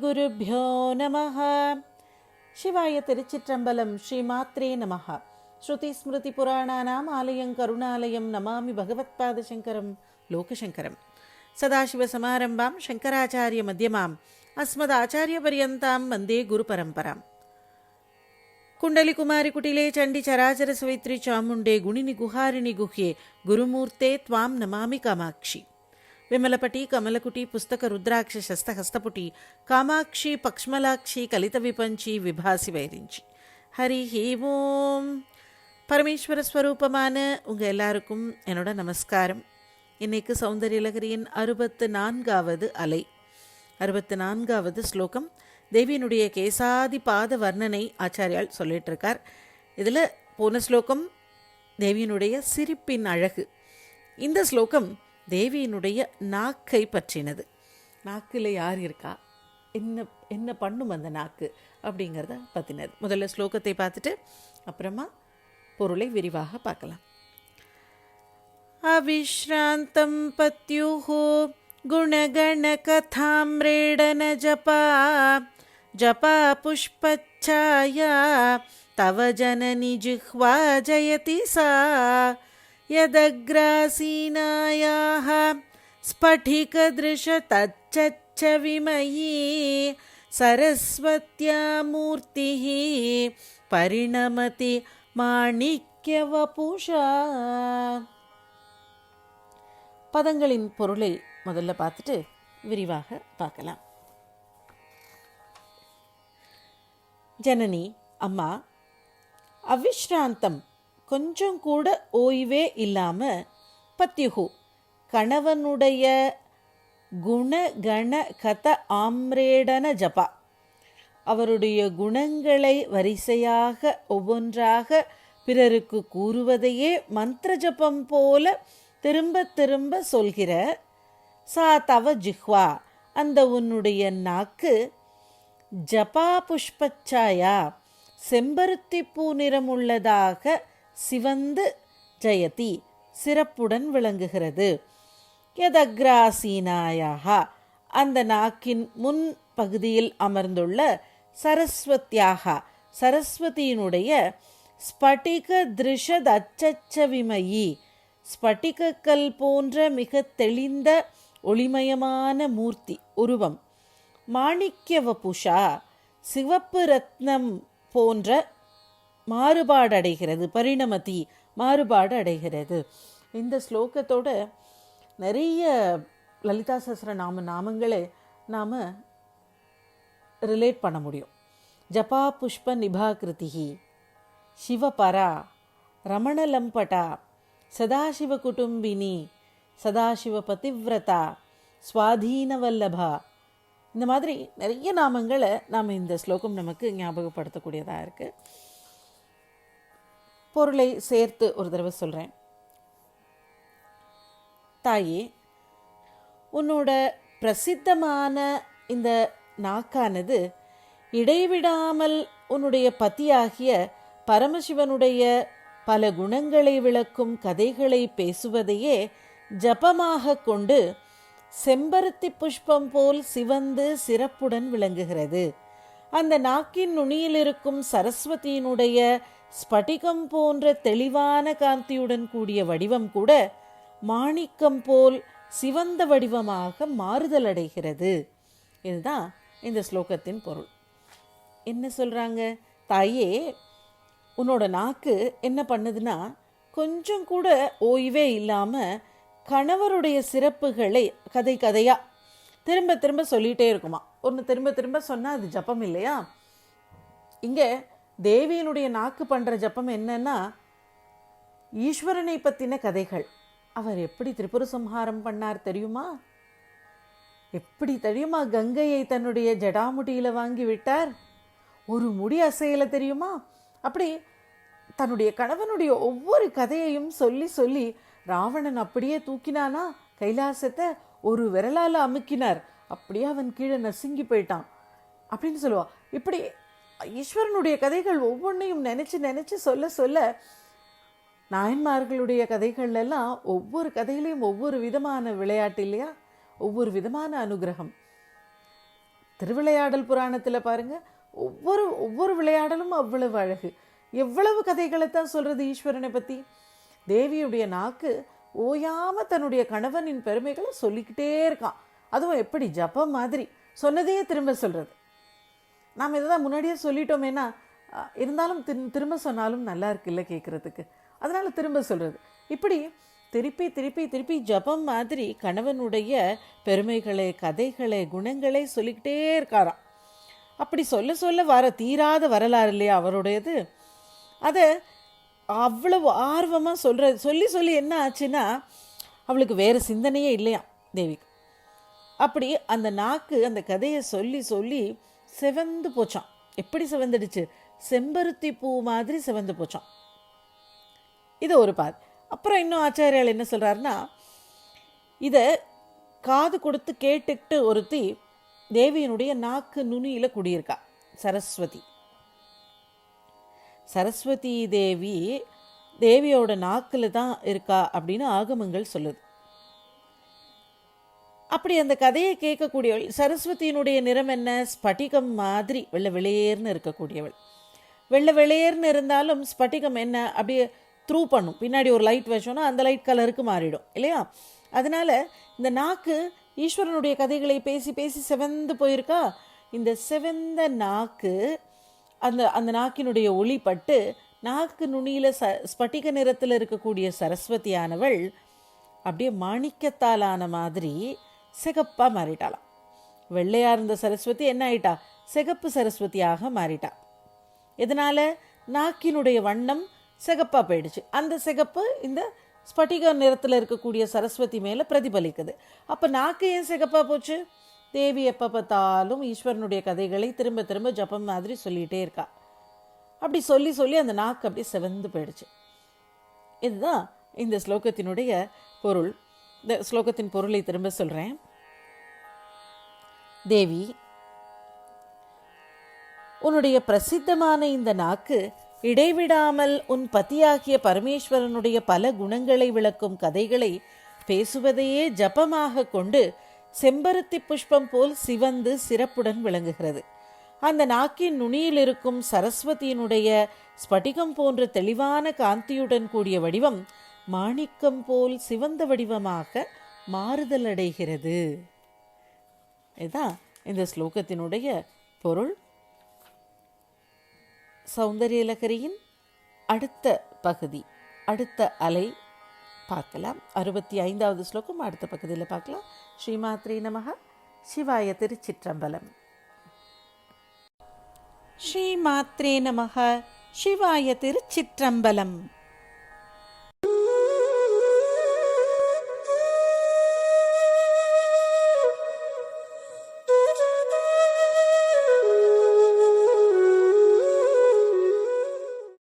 ஸ்ரீகுருப்போ నమ శివాయ తిరుచిత్రంబలం శ్రీమాత్రే నమ శృతి స్మృతి పురాణానాం ఆలయం కరుణాలయం నమామి భగవత్పాదశంకరం లోకశంకరం సదాశివ సమారంభాం శంకరాచార్య మధ్యమాం అస్మదాచార్య పర్యంతాం వందే గురు పరంపరాం కుండలి కుమారి కుటిలే చండి చరాచర సవిత్రి చాముండే గుణిని గుహారిణి గుహ్యే గురుమూర్తే త్వాం నమామి కామాక్షి விமலபட்டி கமலகுட்டி புஸ்தக ರುದ್ರಾಕ್ಷಿ ಶಸ್ತಹಸ್ತಪುಟಿ ಕಾಮಾಕ್ಷಿ பக்ஷ்மலாட்சி கலித விபஞ்சி விபாசி வைரிஞ்சி ஹரி ஓம் பரமேஸ்வர ஸ்வரூபமான உங்கள் எல்லாருக்கும் என்னோட நமஸ்காரம் இன்றைக்கு சௌந்தரியலகரியின் அறுபத்து நான்காவது அலை அறுபத்து நான்காவது ஸ்லோகம் தேவியினுடைய கேசாதி பாத வர்ணனை ஆச்சாரியால் சொல்லிகிட்ருக்கார் இதில் போன ஸ்லோகம் தேவியினுடைய சிரிப்பின் அழகு இந்த ஸ்லோகம் தேவியினுடைய நாக்கை பற்றினது நாக்கில் யார் இருக்கா என்ன என்ன பண்ணும் அந்த நாக்கு அப்படிங்கிறத பற்றினது முதல்ல ஸ்லோகத்தை பார்த்துட்டு அப்புறமா பொருளை விரிவாக பார்க்கலாம் अविश्रान्तं पत्युः गुणगणकथाम्रेडनजपा जपा पुष्पच्छाया तव जननि जिह्वा जयति सा यदग्रासीनायाः स्फटिकदृश तच्चच्च विमयी सरस्वत्या मूर्तिः परिणमति माणिक्यवपुषा பதங்களின் பொருளை முதல்ல பார்த்துட்டு விரிவாக பார்க்கலாம் ஜனனி அம்மா அவிஷ்ராந்தம் கொஞ்சம் கூட ஓய்வே இல்லாமல் பத்யுகு கணவனுடைய குண கண கத ஆம்ரேடன ஜபா. அவருடைய குணங்களை வரிசையாக ஒவ்வொன்றாக பிறருக்கு கூறுவதையே மந்திர ஜபம் போல திரும்ப திரும்ப சொல்கிற சா தவ ஜிஹ்வா அந்த உன்னுடைய நாக்கு ஜபா புஷ்பச்சாயா செம்பருத்தி பூ நிறமுள்ளதாக சிவந்து ஜெயதி சிறப்புடன் விளங்குகிறது. யதக்ராசீனாயாக அந்த நாக்கின் முன் பகுதியில் அமர்ந்துள்ள சரஸ்வத்தியாக சரஸ்வதியினுடைய ஸ்பட்டிக திருஷத் ஸ்பட்டிகக்கல் போன்ற மிக தெளிந்த ஒளிமயமான மூர்த்தி உருவம் மாணிக்யவபுஷா சிவப்பு ரத்னம் போன்ற மாறுபாடு அடைகிறது பரிணமதி மாறுபாடு அடைகிறது இந்த ஸ்லோகத்தோட நிறைய லலிதா சஹஸ்ர நாம நாமங்களை நாம் ரிலேட் பண்ண முடியும். ஜபா புஷ்ப நிபாகிருதிகி சிவபரா ரமணலம்படா சதாசிவ குடும்பினி சதாசிவ பதிவிரதா சுவாதீனவல்லபா இந்த மாதிரி நிறைய நாமங்களை நாம் இந்த ஸ்லோகம் நமக்கு ஞாபகப்படுத்தக்கூடியதாக இருக்குது பொருளை சேர்த்து ஒரு தடவை சொல்கிறேன் தாயே உன்னோட பிரசித்தமான இந்த நாக்கானது இடைவிடாமல் உன்னுடைய பத்தியாகிய பரமசிவனுடைய பல குணங்களை விளக்கும் கதைகளை பேசுவதையே ஜபமாக கொண்டு செம்பருத்தி புஷ்பம் போல் சிவந்து சிறப்புடன் விளங்குகிறது. அந்த நாக்கின் நுனியில் இருக்கும் சரஸ்வதியினுடைய ஸ்படிகம் போன்ற தெளிவான காந்தியுடன் கூடிய வடிவம் கூட மாணிக்கம் போல் சிவந்த வடிவமாக மாறுதல் அடைகிறது இதுதான் இந்த ஸ்லோகத்தின் பொருள். என்ன சொல்கிறாங்க தாயே உன்னோட நாக்கு என்ன பண்ணுதுன்னா கொஞ்சம் கூட ஓய்வே இல்லாமல் கணவருடைய சிறப்புகளை கதை கதையாக திரும்ப திரும்ப சொல்லிகிட்டே இருக்குமா. ஒன்று திரும்ப திரும்ப சொன்னால் அது ஜப்பம் இல்லையா? இங்கே தேவியினுடைய நாக்கு பண்ணுற ஜப்பம் என்னன்னா ஈஸ்வரனை பற்றின கதைகள். அவர் எப்படி திரிபுர சம்ஹாரம் பண்ணார் தெரியுமா? எப்படி தெரியுமா கங்கையை தன்னுடைய ஜடாமுடியில் வாங்கி விட்டார்? ஒரு முடி அசையில தெரியுமா? அப்படி தன்னுடைய கணவனுடைய ஒவ்வொரு கதையையும் சொல்லி சொல்லி ராவணன் அப்படியே தூக்கினானா? கைலாசத்தை ஒரு விரலால் அமுக்கினார். அப்படியே அவன் கீழே நசுங்கி போயிட்டான். அப்படின்னு சொல்லுவாள் இப்படி ஈஸ்வரனுடைய கதைகள் ஒவ்வொன்றையும் நினச்சி நினச்சி சொல்ல சொல்ல நாயன்மார்களுடைய கதைகள் எல்லாம் ஒவ்வொரு கதையிலையும் ஒவ்வொரு விதமான விளையாட்டு இல்லையா? ஒவ்வொரு விதமான அனுகிரகம். திருவிளையாடல் புராணத்தில் பாருங்க ஒவ்வொரு ஒவ்வொரு விளையாடலும் அவ்வளவு அழகு. எவ்வளவு கதைகளை தான் சொல்கிறது ஈஸ்வரனை பற்றி தேவியுடைய நாக்கு ஓயாமல் தன்னுடைய கணவனின் பெருமைகளை சொல்லிக்கிட்டே இருக்கான். அதுவும் எப்படி? ஜப்பம் மாதிரி. சொன்னதையே திரும்ப சொல்கிறது நாம் இதை தான் முன்னாடியே சொல்லிட்டோமேனா இருந்தாலும் திரு- திரும்ப சொன்னாலும் நல்லா இருக்குல்ல கேட்குறதுக்கு. அதனால திரும்ப சொல்றது. இப்படி திருப்பி திருப்பி திருப்பி ஜபம் மாதிரி கணவனுடைய பெருமைகளை கதைகளை குணங்களை சொல்லிக்கிட்டே இருக்காராம். அப்படி சொல்ல சொல்ல வர தீராத வரலாறு இல்லையா அவருடையது? அதை அவ்வளவு ஆர்வமாக சொல்கிற சொல்லி சொல்லி என்ன ஆச்சுன்னா அவளுக்கு வேறு சிந்தனையே இல்லையா தேவிக்கு. அப்படி அந்த நாக்கு அந்த கதையை சொல்லி சொல்லி செவந்து போச்சான் எப்படி செவந்துடுச்சு? செம்பருத்தி பூ மாதிரி செவந்து போச்சான் இது ஒரு பாத் அப்புறம் இன்னும் ஆச்சாரியால் என்ன சொல்கிறாருன்னா இதை காது கொடுத்து கேட்டுக்கிட்டு ஒருத்தி தேவியினுடைய நாக்கு நுனியில் குடியிருக்கா. சரஸ்வதி. சரஸ்வதி தேவி தேவியோட நாக்கில் தான் இருக்கா அப்படின்னு ஆகமங்கள் சொல்லுது. அப்படி அந்த கதையை கேட்கக்கூடியவள் சரஸ்வதியினுடைய நிறம் என்ன? ஸ்பட்டிகம் மாதிரி வெள்ளை வெளியேர்னு இருக்கக்கூடியவள். வெள்ளை வெளியேர்னு இருந்தாலும் ஸ்பட்டிகம் என்ன? அப்படியே த்ரூ பண்ணும். பின்னாடி ஒரு லைட் வச்சோன்னா அந்த லைட் கலருக்கு மாறிடும் இல்லையா? அதனால இந்த நாக்கு ஈஸ்வரனுடைய கதைகளை பேசி பேசி செவந்து போயிருக்கா? இந்த செவந்த நாக்கு அந்த அந்த நாக்கினுடைய ஒளி பட்டு நாக்கு நுனியில் ச ஸ்பட்டிக நிறத்தில் இருக்கக்கூடிய சரஸ்வதியானவள் அப்படியே மாணிக்கத்தாலான மாதிரி சிகப்பாக மாறிட்டாளாம். வெள்ளையா இருந்த சரஸ்வதி என்ன ஆயிட்டா? சிகப்பு சரஸ்வதியாக மாறிட்டா. இதனால் நாக்கினுடைய வண்ணம் சிகப்பாக போயிடுச்சு. அந்த சிகப்பு இந்த ஸ்பட்டிக நிறத்தில் இருக்கக்கூடிய சரஸ்வதி மேலே பிரதிபலிக்குது. அப்போ நாக்கு ஏன் சிகப்பாக போச்சு? தேவி எப்போ பார்த்தாலும் ஈஸ்வரனுடைய கதைகளை திரும்ப திரும்ப ஜபம் மாதிரி சொல்லிகிட்டே இருக்கா. அப்படி சொல்லி சொல்லி அந்த நாக்கு அப்படியே சிவந்து போயிடுச்சு. இதுதான் இந்த ஸ்லோகத்தினுடைய பொருள். இந்த ஸ்லோகத்தின் பொருளை திரும்ப சொல்கிறேன் தேவி உன்னுடைய பிரசித்தமான இந்த நாக்கு இடைவிடாமல் உன் பதியாகிய பரமேஸ்வரனுடைய பல குணங்களை விளக்கும் கதைகளை பேசுவதையே ஜபமாக கொண்டு செம்பருத்தி புஷ்பம் போல் சிவந்து சிறப்புடன் விளங்குகிறது. அந்த நாக்கின் நுனியில் இருக்கும் சரஸ்வதியினுடைய ஸ்படிகம் போன்ற தெளிவான காந்தியுடன் கூடிய வடிவம் மாணிக்கம் போல் சிவந்த வடிவமாக மாறுதல் அடைகிறது இதுதான் இந்த ஸ்லோகத்தினுடைய பொருள். சௌந்தரியலகரியின் அடுத்த பகுதி அடுத்த அலை. பார்க்கலாம். அறுபத்தி ஐந்தாவது ஸ்லோகம் அடுத்த பகுதியில் பார்க்கலாம். ஸ்ரீமாத்ரி நமக சிவாய திருச்சிற்றம்பலம். ஸ்ரீமாத்ரே நமக சிவாய திருச்சிற்றம்பலம்.